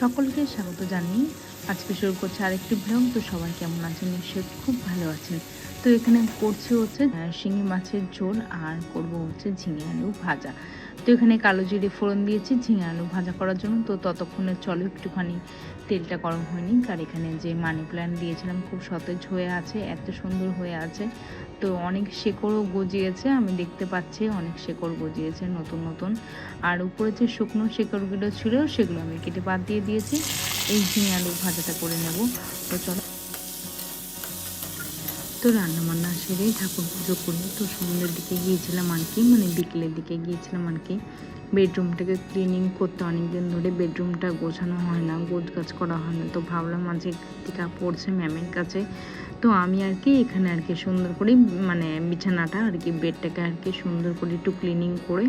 সকলকে স্বাগত জানিয়ে আজকে শুরু করছে আরেকটি ব্লগ তো সবাই কেমন আছেন নিশ্চয়ই খুব ভালো আছেন। তো এখানে করছে হচ্ছে শিঙি মাছের ঝোল আর করব হচ্ছে ঝিঙে আলু ভাজা। তো এখানে কালো জিরে ফোড়ন দিয়েছি, ঝিঙে আলু ভাজা করার জন্য। তো ততক্ষণে চলো, একটুখানি তেলটা গরম হয়নি আর এখানে যে মানি প্ল্যান্ট দিয়েছিলাম খুব সতেজ হয়ে আছে, এত সুন্দর হয়ে আছে। তো অনেক শেকড়ও গজিয়েছে, আমি দেখতে পাচ্ছি অনেক শেকড় গজিয়েছে, নতুন নতুন। আর উপরে যে শুকনো শেকড়গুলো ছিল, সেগুলো আমি কেটে বাদ দিয়ে দিয়েছি। এই ঝিঙে আলু ভাজাটা করে নেব। তো চলো। তো রান্না বান্না সেরে ঠাকুর পুজো করি তো সন্ধ্যের দিকে গিয়েছিলাম আর কি মানে বিকেলের দিকে গিয়েছিলাম আর কি বেডরুমটাকে ক্লিনিং করতে অনেক দিন ধরে বেডরুমটা গোছানো হয় না গোছ গাছ করা হয় না। তো ভাবলাম আজকে কৃতিকা পড়ছে ম্যামের কাছে তো আমি আর কি এখানে আর কি সুন্দর করে মানে বিছানাটা আর কি বেডটাকে আর কি সুন্দর করে একটু ক্লিনিং করে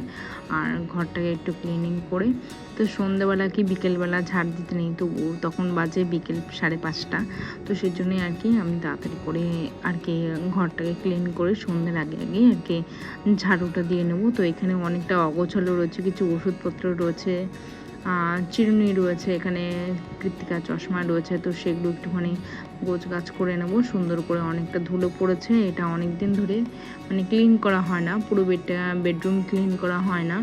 আর ঘরটাকে একটু ক্লিনিং করে। তো সন্ধ্যেবেলা কি বিকেলবেলা ঝাড় দিতে নেই, তো তখন বাজে বিকেল সাড়ে পাঁচটা। তো সেই জন্যই আর কি আমি তাড়াতাড়ি করে আর কি ঘরটাকে ক্লিন করে সন্ধ্যের আগে আগে আর কি ঝাড়ুটা দিয়ে নেব। তো এখানে অনেকটা অগোছালো রয়েছে, কিছু ওষুধপত্র রয়েছে। চিরুনি রয়েছে, এখানে কৃত্তিকা চশমা রয়েছে, তো সেগুলো একটুখানি গোছ গাছ করে নেব। সুন্দর করে অনেকটা ধুলো পড়েছে, এটা অনেক দিন ধরে মানে ক্লিন করা হয় না, পুরো বেডটা বেডরুম ক্লিন করা হয় না।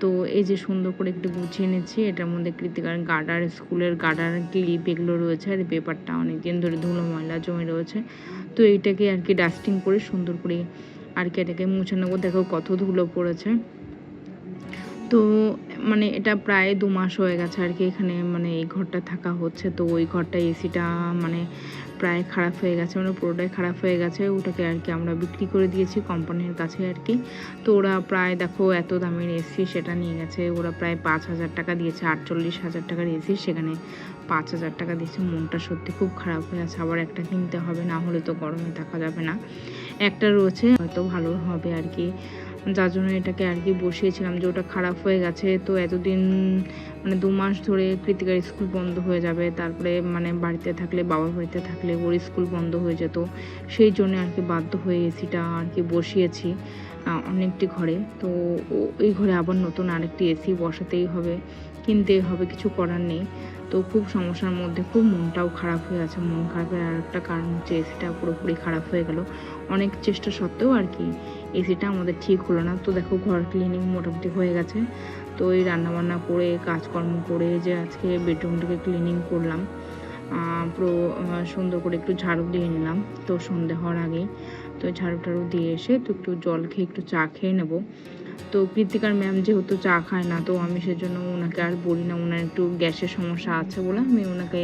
তো এই যে সুন্দর করে একটু গুছিয়ে নিচ্ছি, এটার মধ্যে কৃতিকার গার্ডার, স্কুলের গার্ডার, ক্লিপ এগুলো রয়েছে, আর পেপারটা অনেক দিন ধরে ধুলো ময়লা জমে রয়েছে। তো এইটাকে আর কি ডাস্টিং করে সুন্দর করে আর কি এটাকে মুছে নেব। দেখো কত ধুলো পড়েছে। তো মানে এটা প্রায় দু মাস হয়ে গেছে আর কি এখানে মানে এই ঘরটা থাকা হচ্ছে। তো ওই ঘরটা এসিটা মানে প্রায় খারাপ হয়ে গেছে মানে পুরোটাই খারাপ হয়ে গেছে। ওটাকে আর কি আমরা বিক্রি করে দিয়েছি কোম্পানির কাছে আর কি। তো ওরা প্রায় দেখো এত দামের এসি সেটা নিয়ে গেছে, ওরা প্রায় পাঁচ হাজার টাকা দিয়েছে, আটচল্লিশ হাজার টাকার এসি সেখানে পাঁচ হাজার টাকা দিয়েছে। মনটা সত্যি খুব খারাপ হয়ে আছে, আবার একটা কিনতে হবে, না হলে তো গরমে থাকা যাবে না। একটা রয়েছে, হয়তো ভালো হবে আর কি। যার জন্য এটাকে আর কি বসিয়েছিলাম যে ওটা খারাপ হয়ে গেছে। তো এতদিন মানে দু মাস ধরে কৃতিকার স্কুল বন্ধ হয়ে যাবে, তারপরে মানে বাড়িতে থাকলে, বাবার বাড়িতে থাকলে ওর স্কুল বন্ধ হয়ে যেত। সেই জন্য আর কি বাধ্য হয়ে এসিটা আর কি বসিয়েছি অনেকটি ঘরে। তো ও- এই ঘরে আবার নতুন আরেকটি এসি বসাতেই হবে, কিনতেই হবে, কিছু করার নেই। তো খুব সমস্যার মধ্যে, খুব মনটাও খারাপ হয়ে আছে। মন খারাপের আর একটা কারণ হচ্ছে এসিটা পুরোপুরি খারাপ হয়ে গেল। অনেক চেষ্টা সত্ত্বেও আর কি এসিটা আমাদের ঠিক হলো না। তো দেখো ঘর ক্লিনিং মোটামুটি হয়ে গেছে। তো এই রান্নাবান্না করে, কাজকর্ম করে যে আজকে বেডরুমটাকে ক্লিনিং করলাম পুরো সুন্দর করে একটু ঝাড়ু দিয়ে নিলাম। তো সন্ধে হওয়ার আগে তো ঝাড়ু টাড়ু দিয়ে এসে তো একটু জল খেয়ে একটু চা খেয়ে নেব। তো কৃতিকার ম্যাম যেহেতু চা খায় না, তো আমি সেজন্য ওনাকে আর বলি না। ওনার একটু গ্যাসের সমস্যা আছে বলে আমি ওনাকে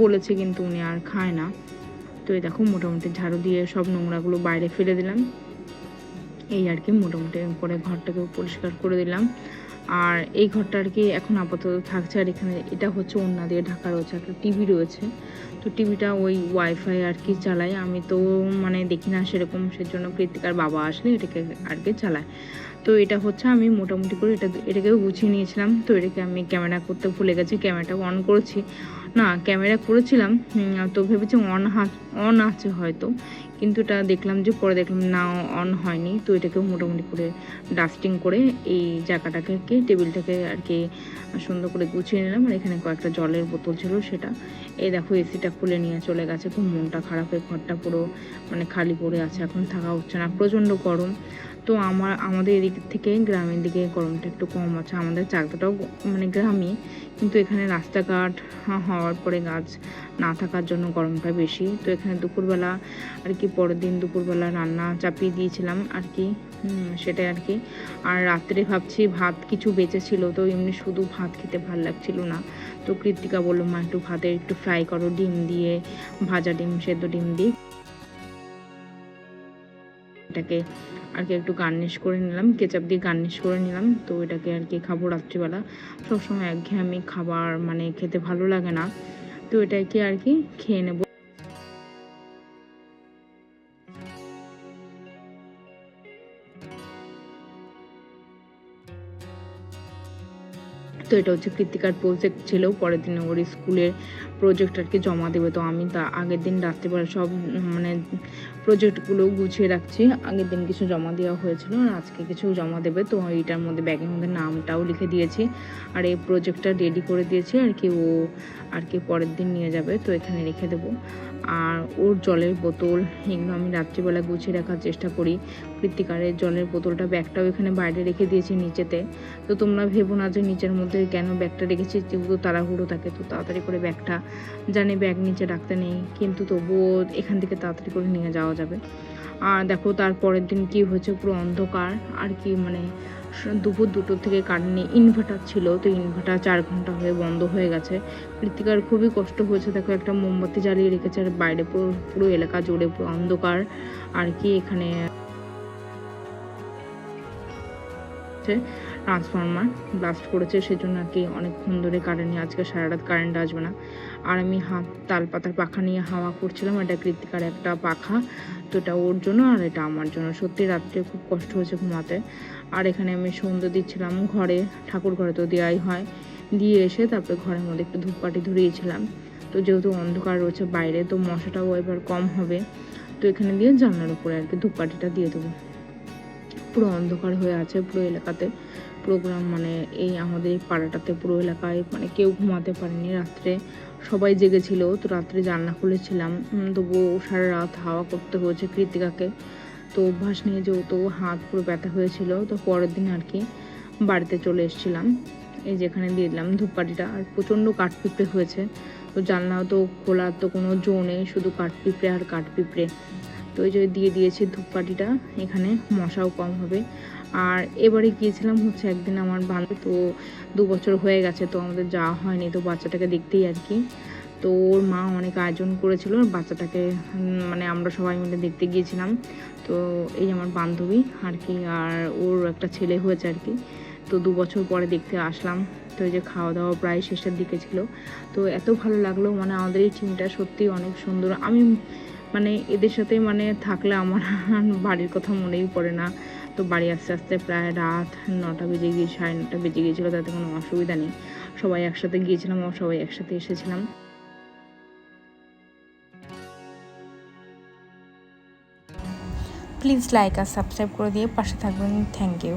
বলেছি, কিন্তু উনি আর খায় না। তো এই দেখো মোটামুটি ঝাড়ু দিয়ে সব নোংরাগুলো বাইরে ফেলে দিলাম। এই আর কি মোটামুটি করে ঘরটাকে পরিষ্কার করে দিলাম। আর এই ঘরটা আর কি এখন আপাতত থাকছে, আর এখানে এটা হচ্ছে ওন্না দিয়ে ঢাকা রয়েছে, একটা টিভি রয়েছে। তো টিভিটা ওই ওয়াইফাই আর কি চালাই আমি তো মানে দেখি না সেরকম, সেজন্য কৃতিকার বাবা আসলে এটাকে আর কি চালায়। তো এটা হচ্ছে আমি মোটামুটি করে এটা, এটাকেও গুছিয়ে নিয়েছিলাম। তো এটাকে আমি ক্যামেরা করতে ভুলে গেছি ক্যামেরাটা অন করেছি। না ক্যামেরা করেছিলাম তো ভেবেছি অন অন আছে হয়তো, কিন্তু এটা দেখলাম যে পরে দেখলাম না অন হয়নি, তো এটাকে মোটামুটি করে ডাস্টিং করে এই জায়গাটাকে টেবিলটাকে আর কি, সুন্দর করে গুছিয়ে নিলাম, আর এখানে কয়েকটা জলের বোতল ছিল সেটা। এই দেখো এসিটা খুলে নিয়ে চলে গেছে, খুব মনটা খারাপ হয়ে ঘরটা পুরো মানে খালি পড়ে আছে, এখন থাকা হচ্ছে না, প্রচণ্ড গরম। তো আমার, আমাদের এদিক থেকে, গ্রামের দিকে গরমটা একটু কম আছে, আমাদের চাকদাটাও মানে গ্রামই কিন্তু এখানে রাস্তাঘাট হওয়ার পরে গাছ না থাকার জন্য গরমটা বেশি। তো এখানে দুপুরবেলা আর কি, পরের দিন দুপুরবেলা রান্না চাপিয়ে দিয়েছিলাম আর কি সেটাই আর কি। আর রাত্রে ভাবছি ভাত কিছু বেঁচে ছিল, তো এমনি শুধু ভাত খেতে ভালো লাগছিল না। তো কৃত্তিকা বলল, মা, একটু ভাতে একটু ফ্রাই করো, ডিম দিয়ে ভাজা ডিম, সেদ্ধ ডিম দিয়ে। এটাকে আর কি একটু গার্নিশ করে নিলাম কেচাপ দিয়ে গার্নিশ করে নিলাম। তো এটাকে আর কি খাব রাত্রিবেলা। সবসময় একঘেয়েমি খাবার মানে খেতে ভালো লাগে না। তো এটাকে আর কি খেয়ে নেব। তো এটা হচ্ছে কৃতিকার প্রজেক্ট ছিল, পরের দিন ওর স্কুলের প্রজেক্ট আর কি জমা দেবে, তো আমি তা আগের দিন রাত্রিবেলা সব মানে প্রজেক্টগুলো গুছিয়ে রাখছি। আগের দিন কিছু জমা দেওয়া হয়েছিল, আর আজকে কিছু জমা দেবে, তো এইটার মধ্যে ব্যাগের মধ্যে নামটাও লিখে দিয়েছি। আর এই প্রজেক্টটা রেডি করে দিয়েছি, আর কি ও আর কি পরের দিন নিয়ে যাবে, তো এখানে রেখে দেবো। আর ওর জলের বোতল এগুলো আমি রাত্রিবেলা গুছিয়ে রাখার চেষ্টা করি। কৃত্তিকারের জলের বোতলটা ব্যাগটাও এখানে বাইরে রেখে দিয়েছি নিচেতে। তো তোমরা ভেবো না যে নিচের মধ্যে কেন ব্যাগটা রেখেছি, যেহেতু তাড়াহুড়ো থাকে, তো তাড়াতাড়ি করে ব্যাগটা, জানি ব্যাগ নিচে রাখতে নেই, কিন্তু তবুও এখান থেকে তাড়াতাড়ি করে নিয়ে যাওয়া যাবে। আর দেখো তার পরের দিন কি হয়েছে, পুরো অন্ধকার, আর কি মানে দুপুর দুটো থেকে কারেন্ট নেই ইনভার্টার ছিল, তো ইনভার্টার চার ঘণ্টা হয়ে বন্ধ হয়ে গেছে। কৃতিকার খুবই কষ্ট হয়েছে, দেখো একটা মোমবাতি জ্বালিয়ে রেখেছে, আর বাইরে পুরো পুরো এলাকা জুড়ে পুরো অন্ধকার, আর কি এখানে ট্রান্সফরমার ব্লাস্ট করেছে, সেজন্য আর কি অনেকক্ষণ ধরে কারেন্ট নেই। আজকে সারা রাত কারেন্ট আসবে না। আর আমি হাত, তাল পাতার পাখা নিয়ে হাওয়া করছিলাম, এটা কৃতিকার একটা পাখা। তো এটা ওর জন্য আর এটা আমার জন্য। সত্যি রাত্রে খুব কষ্ট হয়েছে ঘুমাতে। আর এখানে আমি সন্ধ্যে দিচ্ছিলাম ঘরে, ঠাকুর ঘরে তো দেওয়াই হয়। দিয়ে এসে তারপরে ঘরের মধ্যে একটু ধূপকাঠি ধরিয়েছিলাম। তো যেহেতু অন্ধকার রয়েছে বাইরে, তো মশাটাও এবার কম হবে। তো এখানে দিয়ে জানলার উপরে আর কি ধূপকাঠিটা দিয়ে দেবো। পুরো অন্ধকার হয়ে আছে পুরো এলাকাতে। প্রোগ্রাম মানে এই আমাদের এই পাড়াটাতে পুরো এলাকায় মানে কেউ ঘুমাতে পারেনি রাত্রে। সবাই জেগেছিল, তো রাত্রে জানলা খুলেছিলাম। তবুও সারা রাত হাওয়া করতে হয়েছে কৃতিকাকে। তো অভ্যাস নিয়ে যেহেতু হাত পুরো ব্যথা হয়েছিল, তো পরের দিন আর কি বাড়িতে চলে এসেছিলাম। এই যেখানে দিয়ে দিলাম ধূপকাঠিটা, আর প্রচণ্ড কাঠপিঁপড়ে হয়েছে। তো জানলাও তো খোলার তো কোনো জো নেই, শুধু কাঠপিঁপড়ে আর কাঠপিঁপড়ে। তো ওই যে দিয়ে দিয়েছি ধূপকাঠিটা, এখানে মশাও কম হবে। আর এবারে গিয়েছিলাম হচ্ছে একদিন আমার বান্ধব তো দু বছর হয়ে গেছে তো আমাদের যাওয়া হয়নি, তো বাচ্চাটাকে দেখতেই আর কি। তো ওর মা অনেক আয়োজন করেছিল, বাচ্চাটাকে মানে আমরা সবাই মিলে দেখতে গিয়েছিলাম। তো এই আমার বান্ধবী আর কি, আর ওর একটা ছেলে হয়েছে আর কি। তো দু বছর পরে দেখতে আসলাম, তো যে খাওয়া দাওয়া প্রায় শেষের দিকে ছিল। তো এত ভালো লাগল মানে আমাদের এই টিমটা সত্যি অনেক সুন্দর। আমি মানে এদের সাথে মানে থাকলে আমার বাড়ির কথা মনেই পড়ে না। তো বাড়ি আস্তে আস্তে প্রায় রাত নটা বেজে গিয়ে, সাড়ে নটা বেজে গিয়েছিল, তাতে কোনো অসুবিধা নেই। সবাই একসাথে গিয়েছিলাম আর সবাই একসাথে এসেছিলাম। প্লিজ লাইক আর সাবস্ক্রাইব করে দিয়ে পাশে থাকবেন। Thank you